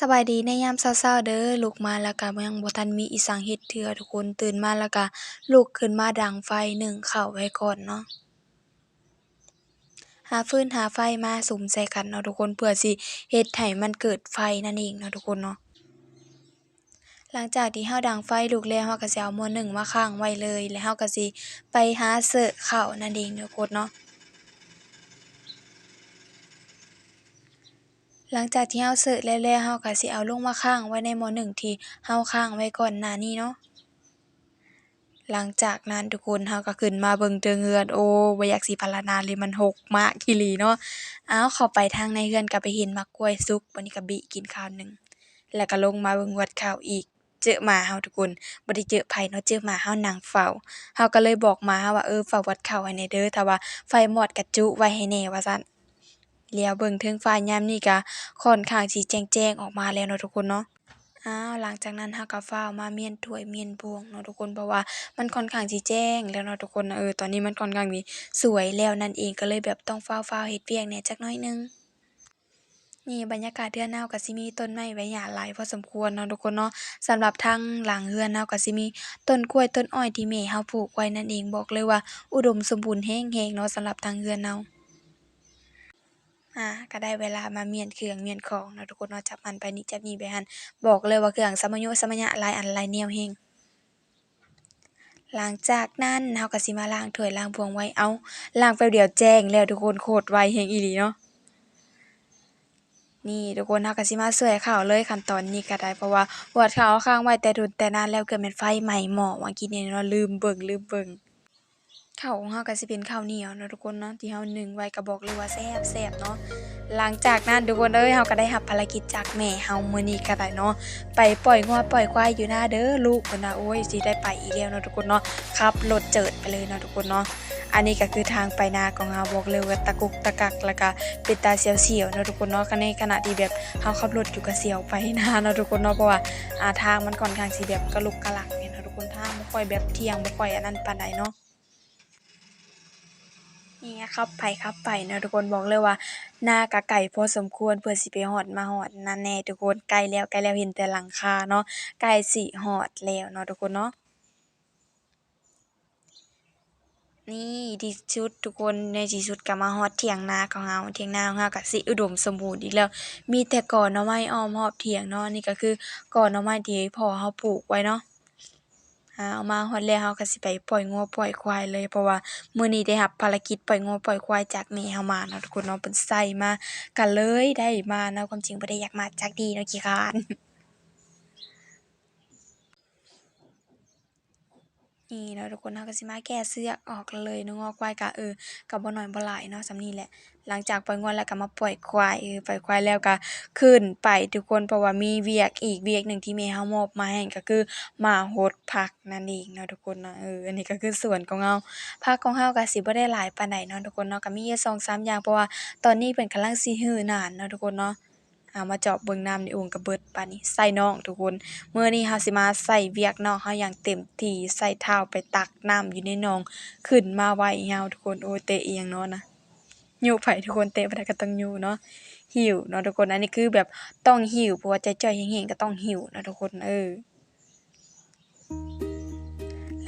สบายดีในยามเช้าๆเด้อ ลุกมาแล้วก็ยังบ่ทันมีอิหยังเฮ็ดเทื่อทุกคน ตื่นมาแล้วก็ลุกขึ้นมาดังไฟ นึ่งข้าวไว้ก่อนเนาะ หาฟืนหาไฟมาสุมใส่กันเนาะทุกคน เพื่อสิเฮ็ดให้มันเกิดไฟนั่นเองเนาะทุกคนเนาะ หลังจากที่เราดังไฟลุกแล้วเราก็สิเอาหม้อนึ่งมาค้างไว้เลย แล้วเราก็สิไปหาเสิร์ฟข้าวนั่นเองทุกคนเนาะ หลังจากที่เราเสิร์ฟแล้วแล้วเราก็สิเอาลงมาค้างไว้ในหม้อนึ่งที่เราค้างไว้ก่อนหน้านี้เนาะ หลังจากนั้นทุกคนเราก็ขึ้นมาเบิ่งเทิงเรือน โอ้บ่อยากสิพรรณนาเลยมันรกมากอีหลีเนาะ อ้าวเข้าไปทางในเรือนก็ไปเห็นมักกล้วยสุก บัดนี้ก็บิกินข้าวหนึ่ง แล้วก็ลงมาเบิ่งวัดข้าวอีก เจอหมาเราทุกคนบ่ได้เจอไผเนาะ เจอหมาเรานั่งเฝ้าเราก็เลยบอกหมาเราว่า เออ เฝ้าวัดข้าวให้แหน่เด้อถ้าว่าไฟมอดก็จุไว้ให้แหน่ว่าซั่น เลียวเบิ่งเทิงฟ้ายามนี้ก็ค่อนข้างสิแจ้งๆออกมาแล้วเนาะทุกคนเนาะอ้าวหลังจากนั้นเราก็ฟ้าวมาเมียนถ้วยเมียนบวงเนาะทุกคนเพราะว่ามันค่อนข้างสิแจ้งแล้วเนาะทุกคนเออตอนนี้มันค่อนข้างสิสวยแล้วนั่นเองก็เลยแบบต้องฟ้าวๆเฮ็ดเวียกแหน่ยจักน่อยนึงนี่บรรยากาศเรือนเราก็สิมีต้นไม้ใบหญ้าหลายพอสมควรเนาะทุกคนเนาะสำหรับทางหลังเรือนเราก็สิมีต้นกล้วยต้นอ้อยที่แม่เราปลูกไว้นั่นเองบอกเลยว่า อุดมสมบูรณ์แรงๆเนาะสำหรับทางเรือนเรา อาก็ได้เวลามาเมียนเครื่องเมียนของเนาะทุกคนเนาะจับหันไปนี่จับนี่ไปหันบอกเลยว่าเครื่องสมโยสมมะยะลายอันลายแนวแรงหลังจากนั้นเราก็สิมาล้างถ้วยล้างบวงไว้อ้าล้างแป๊บเดียวแจ้งแล้วทุกคนโคตรไวแรงอีหลีเนาะนี่ทุกคนเราก็สิมาเสิร์ฟข้าวเลยขั้นตอนนี้ก็ได้เพราะว่าวดข้าวค้างไว้แต่โดนแต่นานแล้วเกือบแม่นไฟไหม้หมอเมื่อกี้นี้เนาะลืมเบิ่งลืมเบิ่ง ข้าวของเราก็สิเป็นข้าวเหนียวเนาะทุกคนเนาะที่เรานึ่งไว้ก็บอกเลยว่าแซ่บๆเนาะหลังจากนั้นทุกคนเอ้ยเราก็ได้รับภารกิจจากแม่เรามื้อนี้ก็ได้เนาะไปปล่อยงัวปล่อยควายอยู่นาเด้อลูกเพิ่นว่าโอ๊ยสิได้ไปอีแล้วเนาะทุกคนเนาะขับรถเจิดไปเลยเนาะทุกคนเนาะอันนี้ก็คือทางไปนาของเราบอกเลยว่าตะกุกตะกักแล้วก็เป็นตาเสียวๆเนาะทุกคนเนาะก็ในขณะที่แบบเราขับรถอยู่ก็เสียวไปนาเนาะทุกคนเนาะเพราะว่าอ่าทางมันค่อนข้างสิแบบกระลุกกระลักแม่นเนาะทุกคนทางบ่ค่อยแบบเที่ยงบ่ค่อยอันนั้นปานใดเนาะ นี่ขับไปขับไปเนาะทุกคนบอกเลยว่าหน้าก็ไกลพอสมควรเพื่อสิไปฮอดมาฮอดนั่นแน่ทุกคนใกล้แล้วใกล้แล้วเห็นแต่หลังคาเนาะใกล้สิฮอดแล้วเนาะทุกคนเนาะนี่ที่สุดทุกคนในที่สุดก็มาฮอดเถียงนาของเราเถียงนาของเราก็สิอุดมสมบูรณ์อีกแล้ว มีแต่ก่อหน่อไม้อ้อมรอบเถียงเนาะนี่ก็คือก่อหน่อไม้ที่พ่อเราปลูกไว้เนาะ อ่าเอามาฮอดแล้วเฮาก็สิไปปล่อยงัวปล่อยควายเลย เพราะว่ามื้อนี้ได้รับภารกิจปล่อยงัวปล่อยควายจากแม่เฮามาเนาะทุกคนเนาะเพิ่นใส่มาก็เลยได้มาเนาะความจริงบ่ได้อยากมาจักดีเนาะขี้คร้าน นี่เนาะทุกคนเราก็สิมาแกะเสือออกเลยเนาะงัวควายก็เออก็บ่น้อยบ่หลายเนาะสำนี้แหละ หลังจากปล่อยงัวแล้วก็มาปล่อยควายเออปล่อยควายแล้วก็ขึ้นไปทุกคนเพราะว่ามีเวียกอีกเวียกหนึ่งที่แม่เรามอบมาให้ก็คือมาหดผักนั่นเองเนาะทุกคนเนาะเอออันนี้ก็คือสวนของเราผักของเราก็สิบ่ได้หลายปานใดเนาะทุกคนเนาะก็มีอยู่2-3อย่างเพราะว่าตอนนี้เพิ่นกำลังสิรื้อนานเนาะทุกคนเนาะามาเจาะเบิ่งน้ำในโอ่งก็เบิดปานนี้ใส่น้องทุกคนมื้อนี้เราสิมาใส่เวียกน้องเราอย่างเต็มที่ใส่เท้าไปตักน้ำอยู่ในหนอง ขึ้นมาไว้ยาทุกคนโอ้เตะอิหยังเนาะนะยุไผทุกคนเตะบ่ได้ก็ต้องยุเนาะหิวเนาะทุกคนอันนี้คือแบบต้องหิวเพราะว่าใจ้อยๆแห้งๆก็ต้องหิวเนาะทุกคนเออ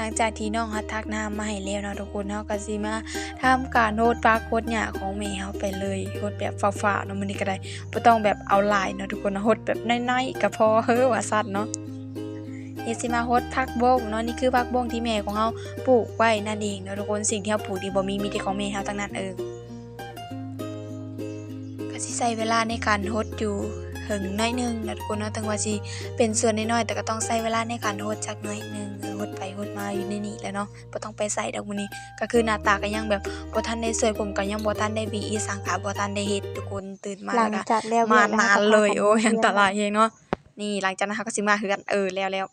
งจากที่น้องเราตักน้ำมาให้แล้วเนาะทุกคนเราก็สิมาทำการโรดผักโรดหญ้าของแม่เราไปเลยโรดแบบฟ้าวๆเนาะมื้อนี้ก็ได้บ่ต้องแบบเอาลายเนาะทุกคนนะโรดแบบน้อยๆก็พอเฮ้อว่าซั้นเนาะเดี๋ยวสิมาโรดผักบงเนาะนี่คือผักบงที่แม่ของเราปลูกไว้นั่นเองเนาะทุกคนสิ่งที่เราปลูกนี่บ่มีมีแต่ของแม่เราทั้งนั้นเออก็สิใช้เวลาในการโรดอยู่ หิงหน่อยหนึ่งเนาะทุกคนเนาะถึงว่าสิเป็นส่วนน้อยๆแต่ก็ต้องใช้เวลาในการโรดจักหน่อยหนึ่งเออโรดไปโรดมาอยู่ในนี้แหละเนาะบ่ต้องไปไสดอกมื้อนี้ก็คือหน้าตาก็ยังแบบบ่ทันได้สวยผมก็ยังบ่ทันได้หวีอีสังก็บ่ทันได้เฮ็ดทุกคนตื่นมาหลัแล้วงก็จากแล้วมาเวียกแล้วนาเรานก็เลยพากันโอ้ยเที่อัยนงตรายแฮงเนาะนี่หลังจากนั้นเราก็สิมาเฮือนเออแล้ว